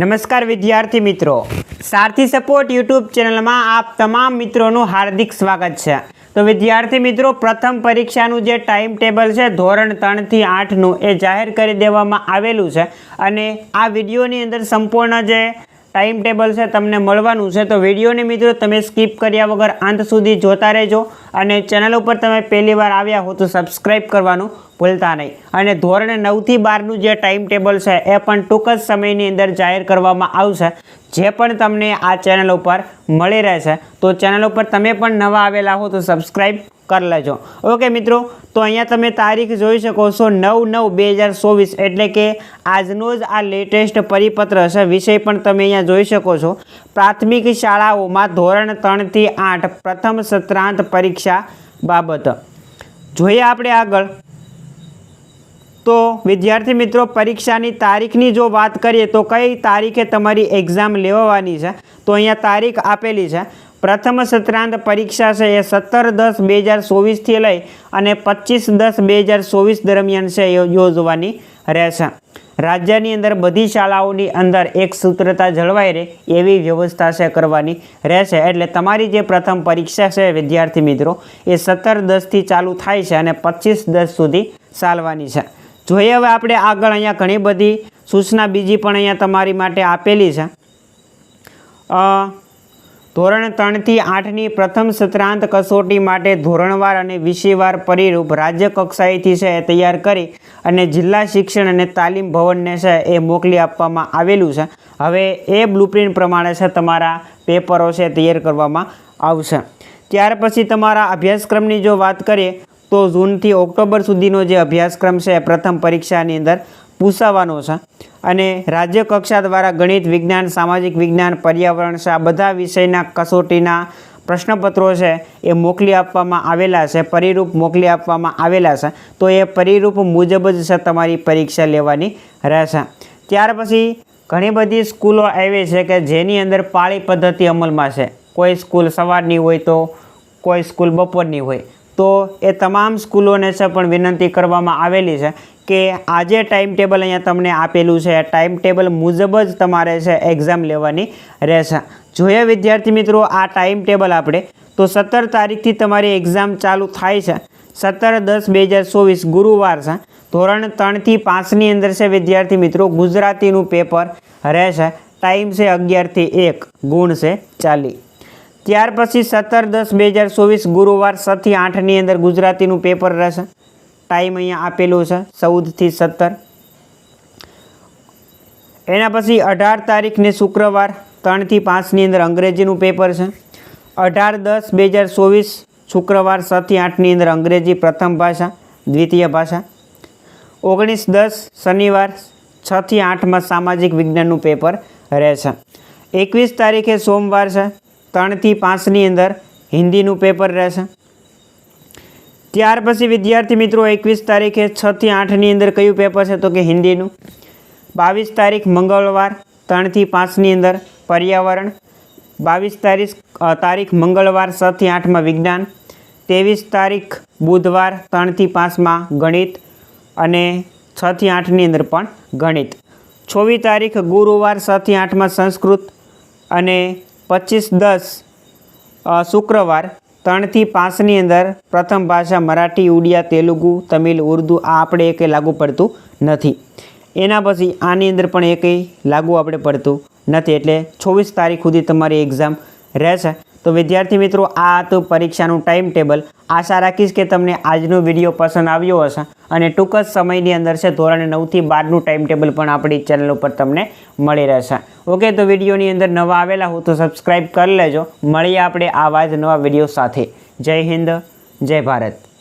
નમસ્કાર વિદ્યાર્થી મિત્રો. સારથી સપોર્ટ યુટ્યુબ ચેનલમાં આપ તમામ મિત્રોનું હાર્દિક સ્વાગત છે. તો વિદ્યાર્થી મિત્રો, પ્રથમ પરીક્ષાનું જે ટાઈમ ટેબલ છે, ધોરણ ત્રણથી આઠનું, એ જાહેર કરી દેવામાં આવેલું છે. અને આ વિડીયોની અંદર સંપૂર્ણ જે ટાઈમ ટેબલ છે, તમને મળવાનું છે. તો વિડીયોને મિત્રો તમે સ્કીપ કર્યા વગર અંત સુધી જોતા રહેજો અને ચેનલ ઉપર તમે પહેલી વાર આવ્યા હો તો સબસ્ક્રાઈબ કરવાનું ભૂલતા નહીં. અને ધોરણ નવથી બારનું જે ટાઈમ ટેબલ છે, એ પણ ટૂંક જ સમયની અંદર જાહેર કરવામાં આવશે. જે પણ તમને આ ચેનલ ઉપર મળી રહેશે. તો ચેનલ ઉપર તમે પણ નવા આવેલા હો તો સબસ્ક્રાઈબ કરી લેજો. ઓકે મિત્રો, તો અહીંયા તમે તારીખ જોઈ શકો છો નવ નવ બે હજાર ચોવીસ એટલે કે આજનો જ આ લેટેસ્ટ પરિપત્ર હશે. વિષય પણ તમે અહીંયા જોઈ શકો છો. પ્રાથમિક શાળાઓમાં ધોરણ ત્રણથી આઠ પ્રથમ સત્રાંત પરીક્ષા બાબત. જોઈએ આપણે આગળ. તો વિદ્યાર્થી મિત્રો, પરીક્ષાની તારીખની જો વાત કરીએ તો કઈ તારીખે તમારી એક્ઝામ લેવાની છે? તો અહીંયા તારીખ આપેલી છે. પ્રથમ સત્રાંત પરીક્ષા છે એ સત્તર દસ બે હજાર ચોવીસથી લઈ અને પચીસ દસ બે હજાર ચોવીસ દરમિયાન છે યોજવાની રહેશે. રાજ્યની અંદર બધી શાળાઓની અંદર એક સૂત્રતા જળવાઈ રહે એવી વ્યવસ્થા છે કરવાની રહેશે. એટલે તમારી જે પ્રથમ પરીક્ષા છે વિદ્યાર્થી મિત્રો, એ સત્તર દસથી ચાલુ થાય છે અને પચીસ દસ સુધી ચાલવાની છે. જોઈએ હવે આપણે આગળ અહીંયા ઘણી બધી સૂચના બીજી પણ અહીંયા તમારી માટે આપેલી છે. ધોરણ ત્રણથી આઠની પ્રથમ સત્રાંત કસોટી માટે ધોરણવાર અને વિષયવાર પરિરૂપ રાજ્ય કક્ષાએથી છે એ તૈયાર કરી અને જિલ્લા શિક્ષણ અને તાલીમ ભવનને છે એ મોકલી આપવામાં આવેલું છે. હવે એ બ્લુપ્રિન્ટ પ્રમાણે છે તમારા પેપરો છે તૈયાર કરવામાં આવશે. ત્યાર પછી તમારા અભ્યાસક્રમની જો વાત કરીએ તો જૂનથી ઓક્ટોબર સુધીનો જે અભ્યાસક્રમ છે પ્રથમ પરીક્ષાની અંદર પૂછાવાનો છે. અને રાજ્ય કક્ષા દ્વારા ગણિત વિજ્ઞાન, સામાજિક વિજ્ઞાન, પર્યાવરણ છે, આ બધા વિષયના કસોટીના પ્રશ્નપત્રો છે એ મોકલી આપવામાં આવેલા છે, પરિરૂપ મોકલી આપવામાં આવેલા છે. તો એ પરિરૂપ મુજબ જ છે તમારી પરીક્ષા લેવાની રહેશે. ત્યાર પછી ઘણી બધી સ્કૂલો આવી છે કે જેની અંદર પાળી પદ્ધતિ અમલમાં છે. કોઈ સ્કૂલ સવારની હોય તો કોઈ સ્કૂલ બપોરની હોય. તો એ તમામ સ્કૂલોને છે પણ વિનંતી કરવામાં આવેલી છે કે આજે ટાઈમ ટેબલ અહીંયા તમને આપેલું છે. ટાઈમ ટેબલ મુજબ જ તમારે છે એક્ઝામ લેવાની રહેશે. જોઈએ વિદ્યાર્થી મિત્રો, આ ટાઈમ ટેબલ આપણે, તો સત્તર તારીખથી તમારી એક્ઝામ ચાલુ થાય છે. સત્તર દસ બે હજાર ચોવીસ ગુરુવાર છે. ધોરણ ત્રણથી પાંચની અંદર છે વિદ્યાર્થી મિત્રો, ગુજરાતીનું પેપર રહેશે. ટાઈમ છે અગિયારથી એક, ગુણ છે ચાલી ત્યાર પછી સત્તર દસ બે હજાર ચોવીસ ગુરુવાર છથી આઠની અંદર ગુજરાતીનું પેપર રહેશે. ટાઈમ અહીંયા આપેલું છે ચૌદથી સત્તર. એના પછી અઢાર તારીખને શુક્રવાર, ત્રણથી પાંચની અંદર અંગ્રેજીનું પેપર છે. અઢાર દસ બે હજાર ચોવીસ શુક્રવાર છથી આઠની અંદર અંગ્રેજી પ્રથમ ભાષા, દ્વિતીય ભાષા. ઓગણીસ દસ શનિવાર, છથી આઠમાં સામાજિક વિજ્ઞાનનું પેપર રહેશે. એકવીસ તારીખે સોમવાર છે ત્રણથી પાંચની અંદર હિન્દીનું પેપર રહેશે. ત્યાર પછી વિદ્યાર્થી મિત્રો, એકવીસ તારીખે છથી આઠની અંદર કયું પેપર છે? તો કે હિન્દીનું. બાવીસ તારીખ મંગળવાર, ત્રણથી પાંચની અંદર પર્યાવરણ. બાવીસ તારીખ તારીખ મંગળવાર, છથી આઠમાં વિજ્ઞાન. ત્રેવીસ તારીખ બુધવાર, ત્રણથી પાંચમાં ગણિત. અને છથી આઠની અંદર પણ ગણિત. છવ્વીસ તારીખ ગુરુવાર, છથી આઠમાં સંસ્કૃત. અને પચીસ દસ શુક્રવાર ત્રણથી પાંચની અંદર પ્રથમ ભાષા મરાઠી, ઉડિયા, તેલુગુ, તમિલ, ઉર્દુ આ આપણે એકે લાગુ પડતું નથી. એના પછી આની અંદર પણ એકેય લાગુ આપણે પડતું નથી. એટલે છવ્વીસ તારીખ સુધી તમારી એક્ઝામ રહેશે. તો વિદ્યાર્થી મિત્રો, આ હતું પરીક્ષાનું ટાઈમ ટેબલ આશા રાખીશ કે તમને આજનો વીડિયો પસંદ આવ્યો હશે અને ટૂંક જ સમયની અંદર છે, ધોરણ નવથી બારનું ટાઈમ ટેબલ પણ આપણી ચેનલ ઉપર તમને મળી રહેશે. ઓકે તો વિડીયોની અંદર નવા આવેલા હો તો સબસ્ક્રાઈબ કરી લેજો. મળીએ આપણે આવા જ નવા વીડિયો સાથે. જય હિન્દ, જય ભારત.